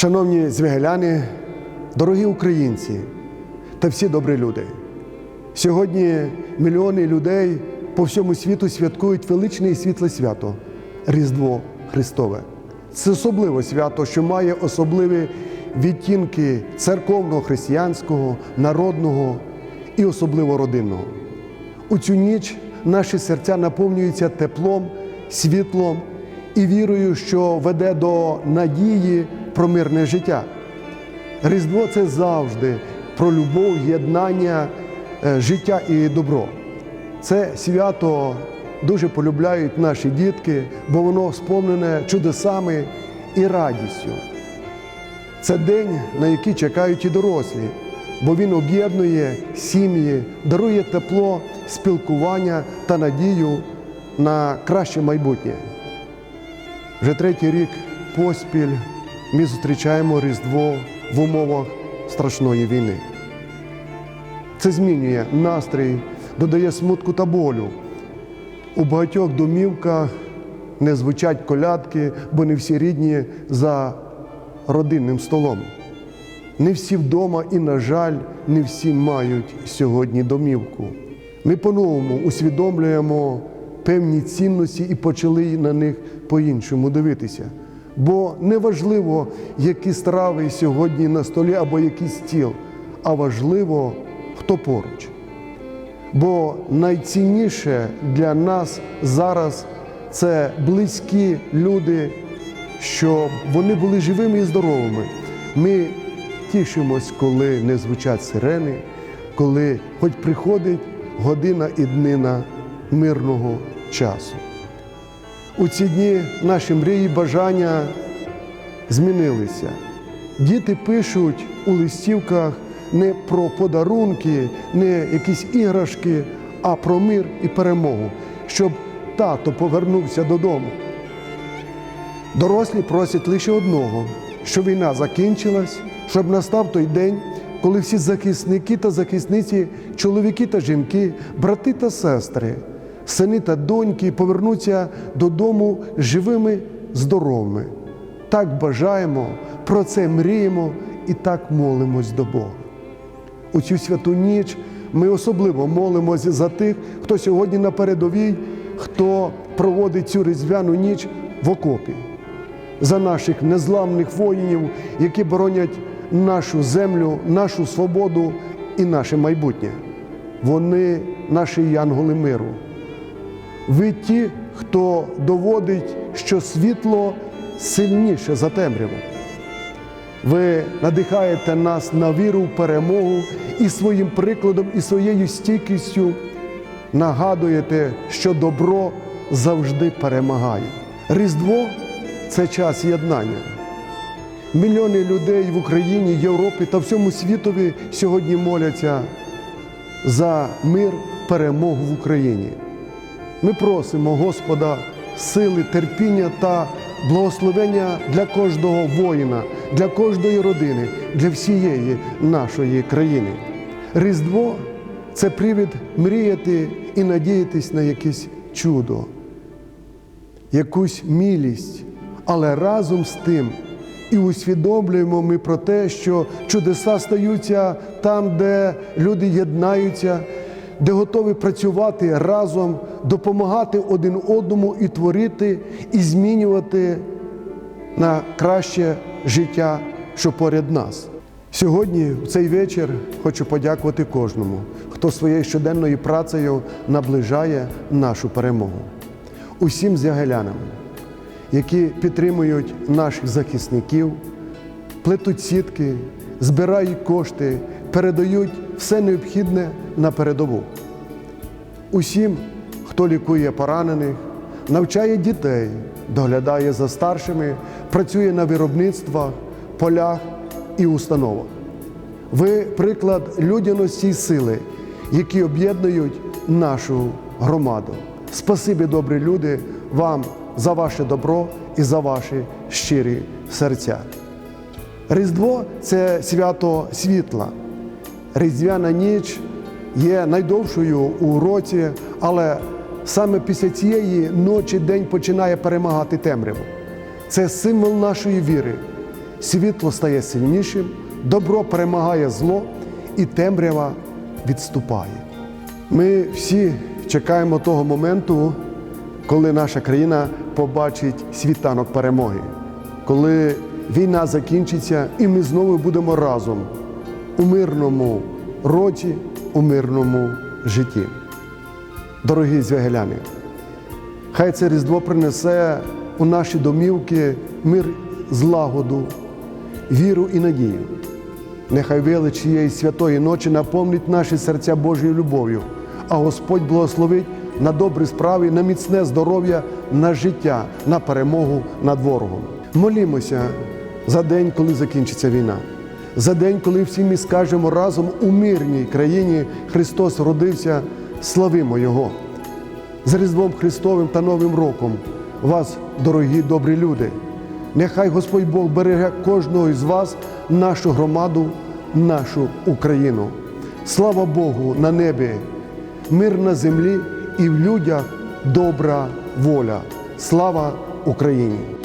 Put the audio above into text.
Шановні звігеляни, дорогі українці та всі добрі люди. Сьогодні мільйони людей по всьому світу святкують величне і світле свято Різдво Христове. Це особливе свято, що має особливі відтінки церковного, християнського, народного і особливо родинного. У цю ніч наші серця наповнюються теплом, світлом і вірою, що веде до надії про мирне життя. Різдво це завжди про любов, єднання, е, життя і добро. Це свято дуже полюбляють наші дітки, бо воно сповнене чудесами і радістю. Це день, на який чекають і дорослі, бо він об'єднує сім'ї, дарує тепло, спілкування та надію на краще майбутнє. Вже третій рік поспіль ми зустрічаємо Різдво в умовах страшної війни. Це змінює настрій, додає смутку та болю. У багатьох домівках не звучать колядки, бо не всі рідні за родинним столом. Не всі вдома і, на жаль, не всі мають сьогодні домівку. Ми по-новому усвідомлюємо певні цінності і почали на них по-іншому дивитися. Бо не важливо, які страви сьогодні на столі або який стіл, а важливо, хто поруч. Бо найцінніше для нас зараз це близькі люди, щоб вони були живими і здоровими. Ми тішимось, коли не звучать сирени, коли хоч приходить година і днина мирного часу. У ці дні наші мрії, бажання змінилися. Діти пишуть у листівках не про подарунки, не якісь іграшки, а про мир і перемогу, щоб тато повернувся додому. Дорослі просять лише одного, щоб війна закінчилась, щоб настав той день, коли всі захисники та захисниці, чоловіки та жінки, брати та сестри, сини та доньки повернуться додому живими, здоровими. Так бажаємо, про це мріємо і так молимось до Бога. У цю святу ніч ми особливо молимося за тих, хто сьогодні на передовій, хто проводить цю різдвяну ніч в окопі, за наших незламних воїнів, які боронять нашу землю, нашу свободу і наше майбутнє. Вони наші янголи миру. Ви ті, хто доводить, що світло сильніше за темряву. Ви надихаєте нас на віру в перемогу і своїм прикладом, і своєю стійкістю нагадуєте, що добро завжди перемагає. Різдво це час єднання. Мільйони людей в Україні, Європі та всьому світові сьогодні моляться за мир, перемогу в Україні. Ми просимо Господа сили, терпіння та благословення для кожного воїна, для кожної родини, для всієї нашої країни. Різдво це привід мріяти і надіятись на якесь чудо, якусь мілість, але разом з тим і усвідомлюємо ми про те, що чудеса стаються там, де люди єднаються, де готові працювати разом, допомагати один одному і творити, і змінювати на краще життя, що поряд нас. Сьогодні, в цей вечір, хочу подякувати кожному, хто своєю щоденною працею наближає нашу перемогу. Усім зягелянам, які підтримують наших захисників, плетуть сітки, збирають кошти, передають все необхідне на передову. Усім, хто лікує поранених, навчає дітей, доглядає за старшими, працює на виробництвах, полях і установах. Ви приклад людяності й сили, які об'єднують нашу громаду. Спасибі, добрі люди, вам за ваше добро і за ваші щирі серця. Різдво це свято світла. Різдвяна ніч є найдовшою у році, але саме після цієї ночі день починає перемагати темряву. Це символ нашої віри, світло стає сильнішим, добро перемагає зло і темрява відступає. Ми всі чекаємо того моменту, коли наша країна побачить світанок перемоги, коли війна закінчиться і ми знову будемо разом у мирному роді, у мирному житті. Дорогі звягеляни, хай це Різдво принесе у наші домівки мир, злагоду, віру і надію. Нехай велич цієї святої ночі наповнить наші серця Божою любов'ю, а Господь благословить на добрі справи, на міцне здоров'я, на життя, на перемогу над ворогом. Молімося за день, коли закінчиться війна, за день, коли всі ми скажемо разом у мирній країні Христос родився, славимо Його. З Різдвом Христовим та Новим роком вас, дорогі добрі люди. Нехай Господь Бог береже кожного із вас, нашу громаду, нашу Україну. Слава Богу на небі, мир на землі і в людях добра воля. Слава Україні!